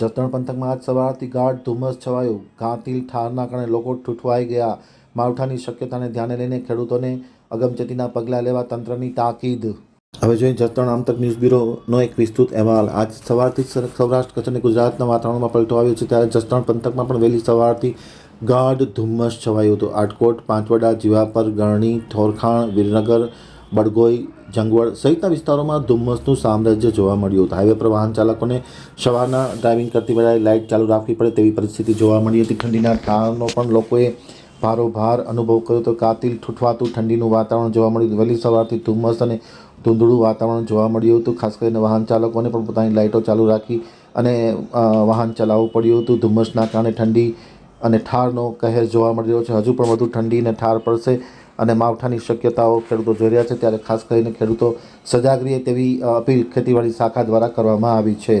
જસદણ પંથકમાં આજ સવારથી ગાઢ ધુમ્મસ છવાયું. ઘાતીલ ઠારના કારણે લોકો ઠૂઠવાઈ ગયા. માવઠાની શક્યતાને ધ્યાને લઈને ખેડૂતોને અગમચેતીના પગલાં લેવા તંત્રની તાકીદ. હવે જોઈએ જસદણ આમતક ન્યૂઝ બ્યુરોનો એક વિસ્તૃત અહેવાલ. આજ સવારથી સૌરાષ્ટ્ર કચ્છ અને ગુજરાતના વાતાવરણમાં પલટો આવ્યો છે. ત્યારે જસદણ પંથકમાં પણ વહેલી સવારથી ગાઢ ધુમ્મસ છવાયું હતું. આટકોટ પાંચવડા, જીવાપર, ગરણી ઠોરખાણ વીરનગર બડગોઈ, જંગવડ સહિતના વિસ્તારોમાં ધુમ્મસનું સામ્રાજ્ય જોવા મળ્યું હતું. હાઈવે પર વાહન ચાલકોને સવારના ડ્રાઇવિંગ કરતી વેળાએ લાઇટ ચાલુ રાખવી પડે તેવી પરિસ્થિતિ જોવા મળી હતી. ઠંડીના ઠારનો પણ લોકોએ ભારોભાર અનુભવ કર્યો તો કાતિલ ઠૂંઠવાતું ઠંડીનું વાતાવરણ જોવા મળ્યું હતું. વહેલી સવારથી ધુમ્મસ અને ધૂંધળું વાતાવરણ જોવા મળ્યું હતું. ખાસ કરીને વાહન ચાલકોને પણ પોતાની લાઇટો ચાલુ રાખી અને વાહન ચલાવવું પડ્યું હતું. ધુમ્મસના કારણે ઠંડી અને ઠારનો કહેર જોવા મળી રહ્યો છે. હજુ પણ વધુ ઠંડી અને ઠાર પડશે. અને માવઠાની શક્યતાઓ ખેડૂતો જોઈ રહ્યા છે. ત્યારે ખાસ કરીને ખેડૂતો સજાગ રહે તેવી અપીલ ખેતીવાડી શાખા દ્વારા કરવામાં આવી છે.